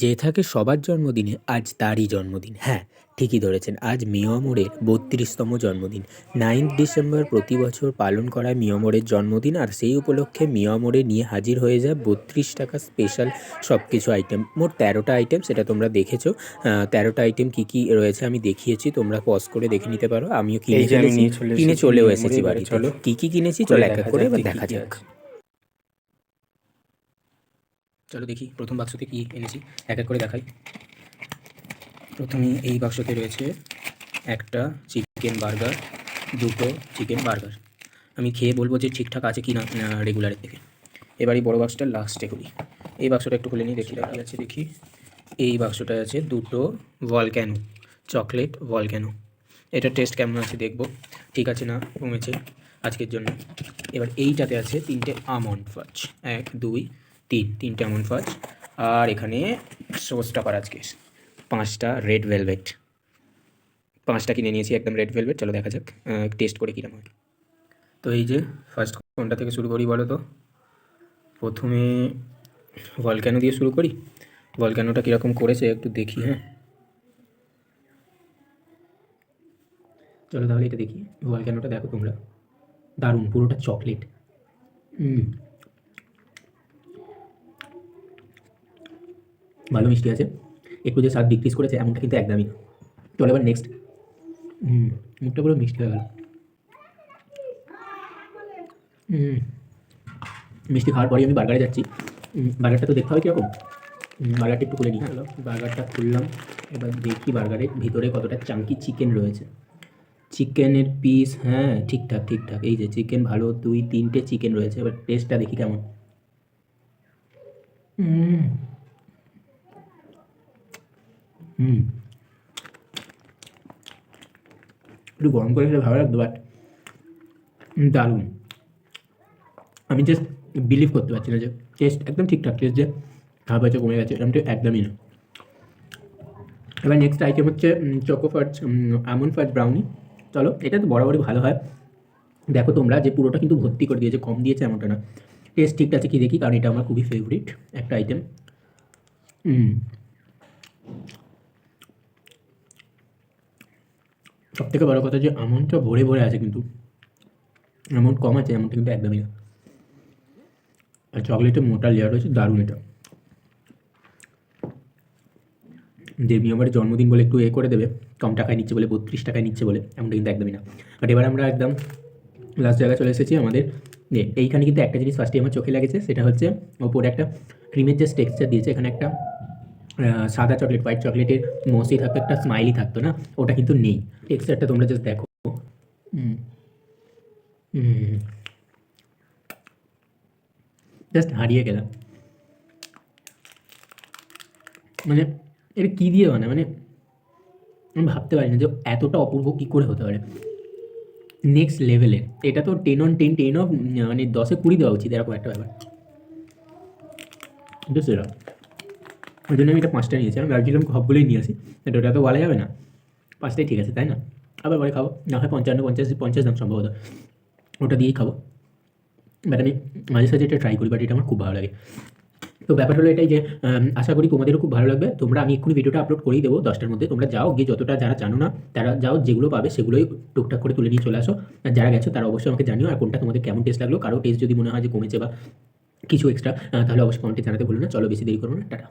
যে থাকে সবার জন্মদিনে আজ তারই জন্মদিন। হ্যাঁ ঠিকই ধরেছেন আজ মিয়ামরের বত্রিশতম জন্মদিন। নাইন্থ ডিসেম্বর প্রতি বছর পালন করা মিয়ামরের জন্মদিন আর সেই উপলক্ষে মিয়ামরে নিয়ে হাজির হয়ে যায় বত্রিশ টাকা স্পেশাল সব কিছু আইটেম মোট তেরোটা আইটেম সেটা তোমরা দেখেছ। তেরোটা আইটেম কী কী রয়েছে আমি দেখিয়েছি তোমরা পজ করে দেখে নিতে পারো। আমিও কিনে কিনে চলেও এসেছি বাড়ি চলো। কী কী কিনেছি চলো এক এক করে দেখি যাক। চলো দেখি, প্রথম বাক্সতে কী এনেছি, এক এক করে দেখাই। প্রথমে এই বাক্সতে রয়েছে একটা চিকেন বার্গার দুটো চিকেন বার্গার আমি খেয়ে বলব যে ঠিকঠাক আছে কি না রেগুলারের থেকে। এবার এই বড়ো বাক্সটা লাস্টে খুলি এই বাক্সটা একটু খুলে নিই, দেখি কি আছে দেখি। এই বাক্সটায় আছে দুটো ভলক্যানো চকলেট ভলক্যানো এটা টেস্ট কেমন আছে দেখব। ঠিক আছে না, কমেছে আজকের জন্য। এবার এইটাতে আছে তিনটে আমন্ড ফাজ এক, দুই তিন, তিনটে আমন্ড ফাজ আর এখানে সোস টাপার আজকে। পাঁচটা রেড ভেলভেট পাঁচটা কিনে নিয়েছি, একদম রেড ভেলভেট চলো দেখা যাক টেস্ট করে কীরকম হয়। তো এই যে ফার্স্ট কোনটা থেকে শুরু করি বলো তো? প্রথমে ভলক্যানো দিয়ে শুরু করি। ভলক্যানোটা কীরকম করেছে একটু দেখি হ্যাঁ। চলো তাহলে এটা দেখি। ভলক্যানোটা দেখো তোমরা। দারুণ, পুরোটা চকলেট হুম। ভালো মিষ্টি আছে একটু যে স্বাদ ডিক্রিজ করেছে এমনটা কিন্তু একদমই না। চলো এবার নেক্সট হুম মুখটা পুরো মিষ্টি হয়ে গেল। হুম মিষ্টি খাওয়ার পরে আমি বার্গারে যাচ্ছি। বার্গারটা তো দেখতে হবে কীরকম। বার্গারটা একটু খুলে নিই। হ্যালো। বার্গারটা খুললাম এবার দেখি বার্গারের ভিতরে কতটা চাঙ্কি চিকেন রয়েছে। চিকেনের পিস হ্যাঁ ঠিকঠাক ঠিকঠাক। এই যে চিকেন ভালো দুই তিনটে চিকেন রয়েছে। এবার টেস্টটা দেখি কেমন। হুম হুম। একটু গরম করে খেলে ভালো লাগতো বাট দারুণ। আমি জাস্ট বিলিভ করতে পারছি না যে টেস্ট একদম ঠিকঠাক টেস্ট যে খাওয়া হয়েছে কমে গেছে এরকম একদমই না। এবার নেক্সট আইটেম হচ্ছে চকো ফাজ আমন ফাজ ব্রাউনি চলো, এটা তো বরাবরই ভালো হয়। দেখো তোমরা যে পুরোটা কিন্তু ভর্তি করে দিয়েছে, কম দিয়েছে এমনটা না। টেস্ট ঠিক আছে কি দেখি, কারণ এটা আমার খুবই ফেভারিট একটা আইটেম সব থেকে বড় কথা যে আমনটা ভরে ভরে আছে কিন্তু অ্যামাউন্ট কম আছে এমনটা কিন্তু একদমই না। আর চকলেটের মোটা লেয়ার রয়েছে, দারুণ এটা। যে আমার জন্মদিন বলে একটু এ করে দেবে, কম টাকায় নিচ্ছে বলে, বত্রিশ টাকায় নিচ্ছে বলে এমনটা কিন্তু একদমই না। বাট এবার আমরা একদম লাস্ট জায়গায় চলে এসেছি আমাদের এইখানে কিন্তু একটা জিনিস ফার্স্টে আমার চোখে লেগেছে, সেটা হচ্ছে ওপরে একটা ক্রিমের যে টেক্সচার দিয়েছে, এখানে একটা সাদা চকলেট, হোয়াইট চকলেটের মসি থাকতো, একটা স্মাইলি থাকতো না? ওটা কিন্তু নেই। টেক্সচারটা তোমরা জাস্ট দেখো। হুম। জাস্ট হারিয়ে গেলাম। মানে এটা কী দিয়ে বানায়? মানে আমি ভাবতে পারি না যে এতটা অপূর্ব কী করে হতে পারে। নেক্সট লেভেলে এটা তো ten on ten ten of মানে দশে কুড়ি দেওয়া উচিত, এরকম একটা ব্যাপার। সেরা ওই জন্য আমি এটা পাঁচটা নিয়েছি। আমি ভাবছিলাম সবগুলোই নিয়ে আসি এটা তো বলা যাবে না। পাঁচটাই ঠিক আছে, তাই না? আবার পরে খাব। না হয় পঞ্চান্ন, পঞ্চাশ পঞ্চাশ দাম সম্ভবত। ওটা দিয়েই খাব। বাট আমি মাঝে সাঝে এটা ট্রাই করি বাট এটা আমার খুব ভালো লাগে। তো ব্যাপার হলো এটাই যে আশা করি তোমাদেরও খুব ভালো লাগবে। তোমরা আমি এক্ষুনি ভিডিওটা আপলোড করেই দেবো দশটার মধ্যে। তোমরা যাও, গিয়ে যতটা যারা জানো না, তারা যাও, যেগুলো পাবে সেগুলোই টুকটাক করে তুলে নিয়ে চলে আসো। আর যারা গেছো, তারা অবশ্যই আমাকে জানিও আর কোনটা তোমাদের কেমন টেস্ট লাগল। কারও টেস্ট যদি মনে হয় যে কমেছে বা কিছু এক্সট্রা তাহলে অবশ্যই কমেন্টে জানাতে ভুলো না। চলো, বেশি দেরি করব না। টাটা।